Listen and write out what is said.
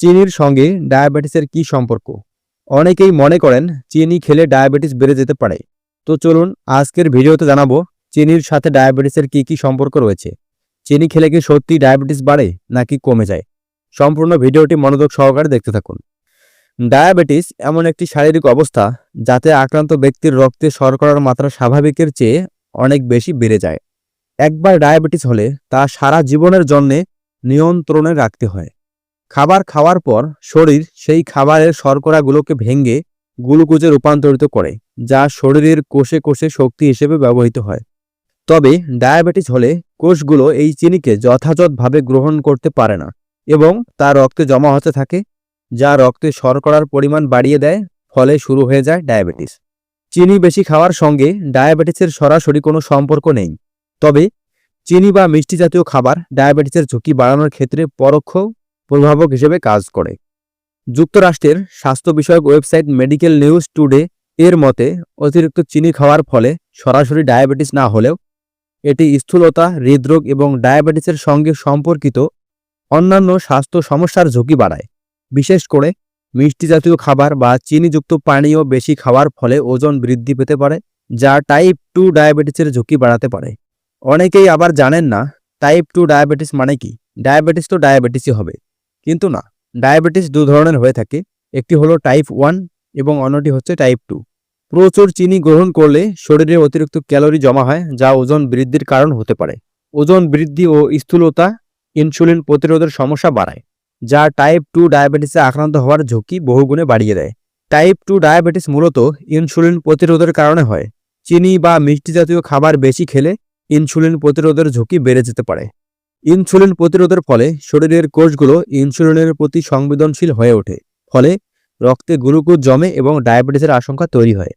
চিনির সঙ্গে ডায়াবেটিসের কি সম্পর্ক? অনেকেই মনে করেন চিনি খেলে ডায়াবেটিস বেড়ে যেতে পারে। তো চলুন আজকের ভিডিওতে জানাব চিনির সাথে ডায়াবেটিসের কি কি সম্পর্ক রয়েছে। চিনি খেলে কি সত্যি ডায়াবেটিস বাড়ে নাকি কমে যায়? সম্পূর্ণ ভিডিওটি মনোযোগ সহকারে দেখতে থাকুন। ডায়াবেটিস এমন একটি শারীরিক অবস্থা যাতে আক্রান্ত ব্যক্তির রক্তে শর্করার মাত্রা স্বাভাবিকের চেয়ে অনেক বেশি বেড়ে যায়। একবার ডায়াবেটিস হলে তা সারা জীবনের জন্যে নিয়ন্ত্রণে রাখতে হয়। খাবার খাওয়ার পর শরীর সেই খাবারের শর্করাগুলোকে ভেঙে গ্লুকোজে রূপান্তরিত করে, যা শরীরের কোষে কোষে শক্তি হিসেবে ব্যবহৃত হয়। তবে ডায়াবেটিস হলে কোষগুলো এই চিনিকে যথাযথভাবে গ্রহণ করতে পারে না এবং তা রক্তে জমা হতে থাকে, যা রক্তে শর্করার পরিমাণ বাড়িয়ে দেয়, ফলে শুরু হয়ে যায় ডায়াবেটিস। চিনি বেশি খাওয়ার সঙ্গে ডায়াবেটিসের সরাসরি কোনো সম্পর্ক নেই। তবে চিনি বা মিষ্টি জাতীয় খাবার ডায়াবেটিসের ঝুঁকি বাড়ানোর ক্ষেত্রে পরোক্ষ প্রভাবক হিসেবে কাজ করে। যুক্তরাষ্ট্রের স্বাস্থ্য বিষয়ক ওয়েবসাইট মেডিকেল নিউজ টুডে এর মতে, অতিরিক্ত চিনি খাওয়ার ফলে সরাসরি ডায়াবেটিস না হলেও এটি স্থূলতা, হৃদরোগ এবং ডায়াবেটিসের সঙ্গে সম্পর্কিত অন্যান্য স্বাস্থ্য সমস্যার ঝুঁকি বাড়ায়। বিশেষ করে মিষ্টি জাতীয় খাবার বা চিনিযুক্ত পানীয় বেশি খাওয়ার ফলে ওজন বৃদ্ধি পেতে পারে, যা টাইপ টু ডায়াবেটিসের ঝুঁকি বাড়াতে পারে। অনেকেই আবার জানেন না টাইপ টু ডায়াবেটিস মানে কি? ডায়াবেটিস তো ডায়াবেটিসই হবে। কিন্তু না, ডায়াবেটিস দু ধরনের হয়ে থাকে। একটি হলো টাইপ ওয়ান এবং অন্যটি হচ্ছে টাইপ টু প্রচুর চিনি গ্রহণ করলে শরীরে অতিরিক্ত ক্যালোরি জমা হয়, যা ওজন বৃদ্ধির কারণ হতে পারে। ওজন বৃদ্ধি ও স্থূলতা ইনসুলিন প্রতিরোধের সমস্যা বাড়ায়, যা টাইপ টু ডায়াবেটিসে আক্রান্ত হওয়ার ঝুঁকি বহুগুণে বাড়িয়ে দেয়। টাইপ টু ডায়াবেটিস মূলত ইনসুলিন প্রতিরোধের কারণে হয়। চিনি বা মিষ্টি জাতীয় খাবার বেশি খেলে ইনসুলিন প্রতিরোধের ঝুঁকি বেড়ে যেতে পারে। ইনসুলিন প্রতিরোধের ফলে শরীরের কোষগুলো ইনসুলিনের প্রতি সংবেদনশীল হয়ে ওঠে, ফলে রক্তে গ্লুকোজ জমে এবং ডায়াবেটিসের আশঙ্কা তৈরি হয়।